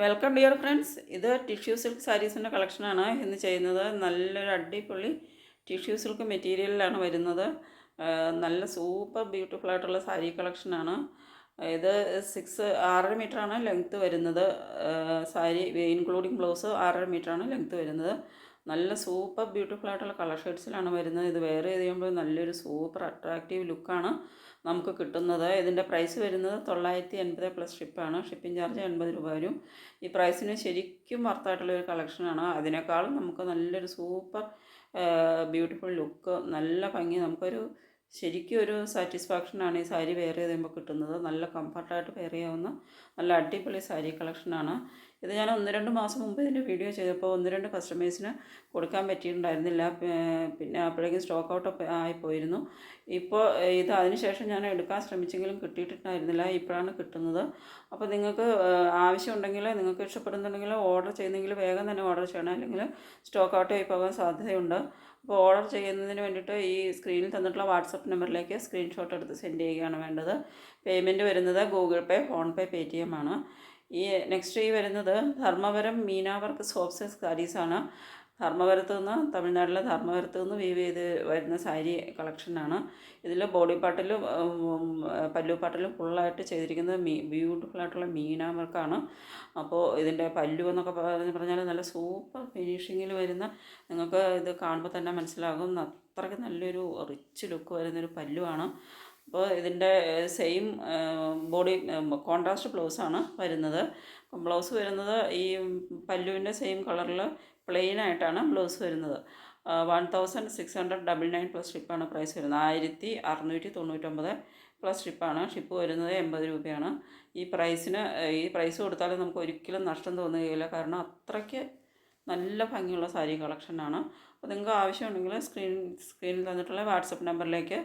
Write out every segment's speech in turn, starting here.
Welcome dear friends ഇത് tissue സിൽക്ക് സാരീസിന്റെ കളക്ഷനാണ് ഇന്ന് ചെയ്യുന്നത്. നല്ലൊരു അടിപൊളി ടിഷ്യൂ സിൽക്ക് മെറ്റീരിയലിലാണ് വരുന്നത്. നല്ല സൂപ്പർ ബ്യൂട്ടിഫുൾ ആയിട്ടുള്ള സാരി കളക്ഷനാണ് ഇത് സിക്സ് ആറര ആണ് ലെങ്ത്ത് വരുന്നത്. സാരി ഇൻക്ലൂഡിങ് ബ്ലൗസ് ആറര ആണ് ലെങ്ത്ത് വരുന്നത്. നല്ല സൂപ്പർ ബ്യൂട്ടിഫുൾ ആയിട്ടുള്ള കളർ ഷെയ്ഡ്സിലാണ് വരുന്നത്. ഇത് വേറെ ചെയ്യുമ്പോൾ നല്ലൊരു സൂപ്പർ അട്രാക്റ്റീവ് ലുക്കാണ് നമുക്ക് കിട്ടുന്നത്. ഇതിന്റെ പ്രൈസ് വരുന്നത് തൊള്ളായിരത്തി എൺപത് പ്ലസ് ഷിപ്പാണ് ഷിപ്പിംഗ് ചാർജ് എൺപത് രൂപ വരും. ഈ പ്രൈസിന് ശരിക്കും വർത്തായിട്ടുള്ള ഒരു കളക്ഷനാണ് അതിനേക്കാളും നമുക്ക് നല്ലൊരു സൂപ്പർ ബ്യൂട്ടിഫുൾ ലുക്ക് നല്ല ഭംഗി നമുക്കൊരു ശരിക്കും ഒരു സാറ്റിസ്ഫാക്ഷനാണ് ഈ സാരി വെയർ ചെയ്യുമ്പോൾ കിട്ടുന്നത്. നല്ല കംഫർട്ടായിട്ട് വെയർ ചെയ്യാവുന്ന നല്ല അടിപൊളി സാരി കളക്ഷനാണ് ഇത് ഞാൻ ഒന്ന് രണ്ട് മാസം മുമ്പ് ഇതിന്റെ വീഡിയോ ചെയ്തപ്പോൾ ഒന്ന് രണ്ട് കസ്റ്റമേഴ്സിന് കൊടുക്കാൻ പറ്റിയിട്ടുണ്ടായിരുന്നില്ല. പിന്നെ അപ്പോഴേക്കും സ്റ്റോക്ക് ഔട്ട് ആയിപ്പോയിരുന്നു ഇപ്പോൾ ഇത് അതിനുശേഷം ഞാൻ എടുക്കാൻ ശ്രമിച്ചെങ്കിലും കിട്ടിയിട്ടുണ്ടായിരുന്നില്ല. ഇപ്പോഴാണ് കിട്ടുന്നത്. അപ്പോൾ നിങ്ങൾക്ക് ആവശ്യമുണ്ടെങ്കിൽ നിങ്ങൾക്ക് ഇഷ്ടപ്പെടുന്നുണ്ടെങ്കിൽ ഓർഡർ ചെയ്യുന്നെങ്കിൽ വേഗം തന്നെ ഓർഡർ ചെയ്യണം. അല്ലെങ്കിൽ സ്റ്റോക്ക് ഔട്ട് ആയി പോകാൻ സാധ്യതയുണ്ട്. അപ്പോൾ ഓർഡർ ചെയ്യുന്നതിന് വേണ്ടിയിട്ട് ഈ സ്ക്രീനിൽ തന്നിട്ടുള്ള വാട്സപ്പ് നമ്പറിലേക്ക് സ്ക്രീൻഷോട്ട് എടുത്ത് സെൻഡ് ചെയ്യുകയാണ് വേണ്ടത്. പേയ്മെന്റ് വരുന്നത് Google Pay PhonePe T M ആണ്. ഈ നെക്സ്റ്റ് ഈ വരുന്നത് ധർമ്മവരം മീനാവർക്ക് സോപ്സ് സാരീസാണ് ധർമ്മവരത്ത് നിന്ന് തമിഴ്നാട്ടിലെ ധർമ്മപുരത്ത് നിന്ന് വീവ് ചെയ്ത് വരുന്ന സാരി കളക്ഷനാണ്. ഇതിൽ ബോഡി പാർട്ടിലും പല്ലു പാർട്ടിലും ഫുള്ളായിട്ട് ചെയ്തിരിക്കുന്നത് മീ ബ്യൂട്ടിഫുൾ ആയിട്ടുള്ള മീനാ വർക്കാണ്. അപ്പോൾ ഇതിന്റെ പല്ലു എന്നൊക്കെ പറഞ്ഞ് പറഞ്ഞാൽ നല്ല സൂപ്പർ ഫിനിഷിങ്ങിൽ വരുന്ന നിങ്ങൾക്ക് ഇത് കാണുമ്പോൾ തന്നെ മനസ്സിലാകും. അത്രയ്ക്ക് നല്ലൊരു റിച്ച് ലുക്ക് വരുന്നൊരു പല്ലുവാണ്. അപ്പോൾ ഇതിന്റെ സെയിം ബോഡി കോൺട്രാസ്റ്റ് ബ്ലൗസാണ് വരുന്നത്. ബ്ലൗസ് വരുന്നത് ഈ പല്ലുവിന്റെ സെയിം കളറിൽ പ്ലെയിൻ ആയിട്ടാണ് ബ്ലൗസ് വരുന്നത്. One thousand six hundred double nine plus ഷിപ്പാണ് price വരുന്നത്. ആയിരത്തി അറുന്നൂറ്റി തൊണ്ണൂറ്റൊമ്പത് പ്ലസ് ഷിപ്പാണ് ഷിപ്പ് വരുന്നത് എൺപത് രൂപയാണ്. ഈ പ്രൈസിന് ഈ പ്രൈസ് കൊടുത്താലും നമുക്ക് ഒരിക്കലും നഷ്ടം തോന്നുകയില്ല. കാരണം അത്രയ്ക്ക് നല്ല ഭംഗിയുള്ള സാരി കളക്ഷനാണ്. അപ്പോൾ നിങ്ങൾക്ക് ആവശ്യമുണ്ടെങ്കിൽ സ്ക്രീൻ സ്ക്രീനിൽ തന്നിട്ടുള്ള വാട്സപ്പ് നമ്പറിലേക്ക്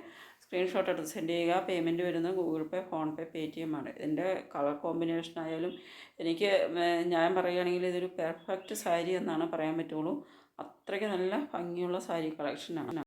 സ്ക്രീൻഷോട്ട് എടുത്ത് സെൻഡ് ചെയ്യുക. പേയ്മെന്റ് വരുന്നത് Google Pay PhonePe pay T M ആണ്. ഇതിന്റെ കളർ കോമ്പിനേഷൻ ആയാലും എനിക്ക് ഞാൻ പറയുകയാണെങ്കിൽ ഇതൊരു പെർഫെക്റ്റ് സാരി എന്നാണ് പറയാൻ പറ്റുള്ളൂ. അത്രയ്ക്ക് നല്ല ഭംഗിയുള്ള സാരി കളക്ഷനാണ്.